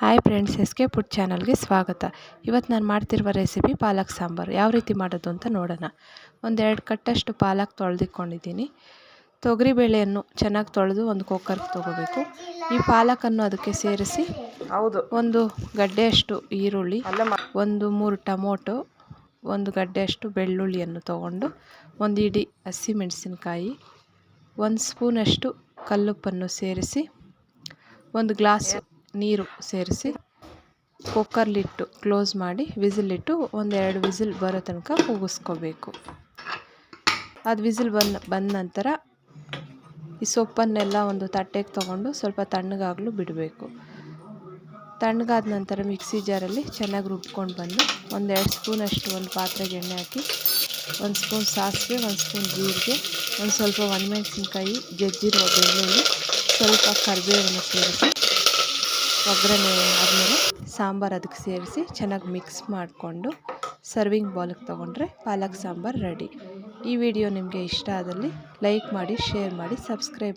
Hi friends S K food ಚಾನಲ್ಗೆ ಸ್ವಾಗತ. ಇವತ್ತು ನಾನು ಮಾಡ್ತಿರುವ ರೆಸಿಪಿ ಪಾಲಕ್ ಸಾಂಬಾರು. ಯಾವ ರೀತಿ ಮಾಡೋದು ಅಂತ ನೋಡೋಣ. ಒಂದೆರಡು ಕಟ್ಟಷ್ಟು ಪಾಲಕ್ ತೊಳೆದಿಕೊಂಡಿದ್ದೀನಿ. ತೊಗರಿಬೇಳೆಯನ್ನು ಚೆನ್ನಾಗಿ ತೊಳೆದು ಒಂದು ಕುಕ್ಕರ್ಗೆ ತೊಗೋಬೇಕು. ಈ ಪಾಲಕನ್ನು ಅದಕ್ಕೆ ಸೇರಿಸಿ ಹೌದು. ಒಂದು ಗಡ್ಡೆಯಷ್ಟು ಈರುಳ್ಳಿ ಒಂದು ಮೂರು ಟೊಮೊಟೊ ಒಂದು ಗಡ್ಡೆಯಷ್ಟು ಬೆಳ್ಳುಳ್ಳಿಯನ್ನು ತೊಗೊಂಡು ಒಂದು ಇಡೀ ಹಸಿಮೆಣಸಿನ್ಕಾಯಿ ಒಂದು ಸ್ಪೂನಷ್ಟು ಕಲ್ಲುಪ್ಪನ್ನು ಸೇರಿಸಿ ಒಂದು ಗ್ಲಾಸ್ ನೀರು ಸೇರಿಸಿ ಕುಕ್ಕರ್ಲಿಟ್ಟು ಕ್ಲೋಸ್ ಮಾಡಿ ವಿಸಿಲಿಟ್ಟು ಒಂದೆರಡು ವಿಸಿಲ್ ಬರೋ ತನಕ ಕೂಗಿಸ್ಕೋಬೇಕು. ಅದು ವಿಸಿಲ್ ಬಂದ ಬಂದ ನಂತರ ಈ ಸೊಪ್ಪನ್ನೆಲ್ಲ ಒಂದು ತಟ್ಟೆಗೆ ತೊಗೊಂಡು ಸ್ವಲ್ಪ ತಣ್ಣಗಾಗಲು ಬಿಡಬೇಕು. ತಣ್ಣಗಾದ ನಂತರ ಮಿಕ್ಸಿ ಜಾರಲ್ಲಿ ಚೆನ್ನಾಗಿ ರುಬ್ಕೊಂಡು ಬಂದು ಒಂದೆರಡು ಸ್ಪೂನಷ್ಟು ಒಂದು ಪಾತ್ರೆಗೆ ಎಣ್ಣೆ ಹಾಕಿ, ಒಂದು ಸ್ಪೂನ್ ಸಾಸಿವೆ, ಒಂದು ಸ್ಪೂನ್ ಜೀರಿಗೆ, ಒಂದು ಸ್ವಲ್ಪ ಒಣಮೆಣಸಿನ್ಕಾಯಿ ಜಜ್ಜಿರುವ ಬೆಳ್ಳುಳ್ಳಿ, ಸ್ವಲ್ಪ ಕರಿಬೇವನ್ನು ಸೇರಿಸಿ ಒಗ್ಗರಣೆ ಆದಮೇಲೆ ಸಾಂಬಾರು ಅದಕ್ಕೆ ಸೇರಿಸಿ ಚೆನ್ನಾಗಿ ಮಿಕ್ಸ್ ಮಾಡಿಕೊಂಡು ಸರ್ವಿಂಗ್ ಬೌಲಿಗೆ ತೊಗೊಂಡ್ರೆ ಪಾಲಕ್ ಸಾಂಬಾರು ರೆಡಿ. ಈ ವಿಡಿಯೋ ನಿಮಗೆ ಇಷ್ಟ ಆದಲ್ಲಿ ಲೈಕ್ ಮಾಡಿ, ಶೇರ್ ಮಾಡಿ, ಸಬ್ಸ್ಕ್ರೈಬ್